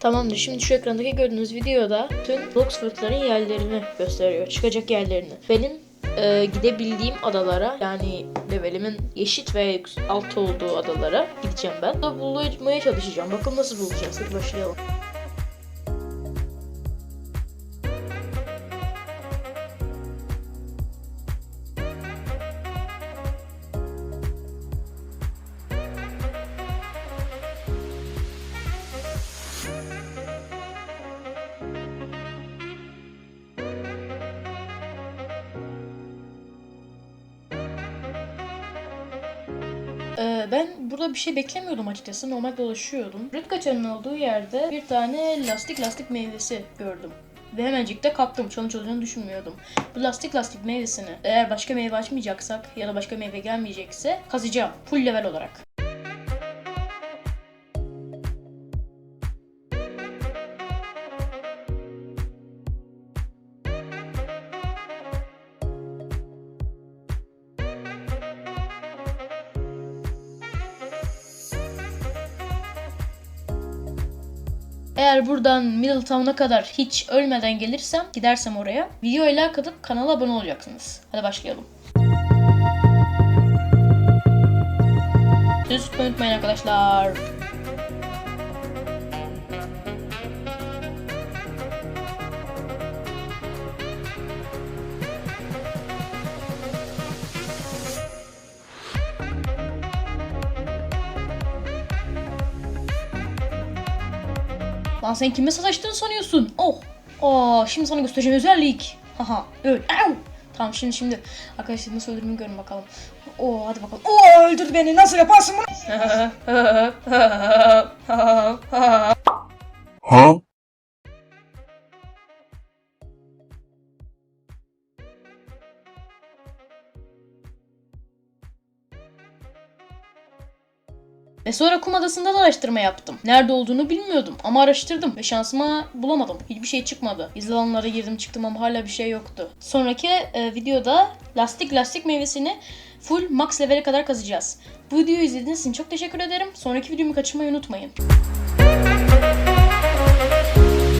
Tamamdır. Şimdi şu ekrandaki gördüğünüz videoda tüm Bloxford'ların yerlerini gösteriyor. Çıkacak yerlerini. Benim e, gidebildiğim adalara yani levelimin eşit ve altı olduğu adalara gideceğim ben. Bulmaya çalışacağım. Bakalım nasıl bulacağız. Hadi başlayalım. Ee, ben burada bir şey beklemiyordum açıkçası. Normal dolaşıyordum. Rüt kaçanın olduğu yerde bir tane lastik lastik meyvesi gördüm. Ve hemencik de kaptım. Challenge olacağını düşünmüyordum. Bu lastik lastik meyvesini eğer başka meyve açmayacaksak ya da başka meyve gelmeyecekse kazacağım. Full level olarak. Eğer buradan Middletown'a kadar hiç ölmeden gelirsem, gidersem oraya, videoya like atıp kanala abone olacaksınız. Hadi başlayalım. Söz tutmayı unutmayın arkadaşlar. Lan sen kime sataştığını sanıyorsun? Oh. Aa, şimdi sana göstereceğim özellik. Haha. Öl. Au. Tamam şimdi şimdi arkadaşlar nasıl öldürdüğümü görün bakalım. Oo hadi bakalım. Oo öldürdü beni. Nasıl yaparsın bunu? Ve sonra kum adasında da araştırma yaptım. Nerede olduğunu bilmiyordum ama araştırdım ve şansıma bulamadım. Hiçbir şey çıkmadı. Gizli alanlara girdim çıktım ama hala bir şey yoktu. Sonraki e, videoda lastik lastik meyvesini full max level'e kadar kazacağız. Bu videoyu izlediğiniz için çok teşekkür ederim. Sonraki videomu kaçırmayı unutmayın.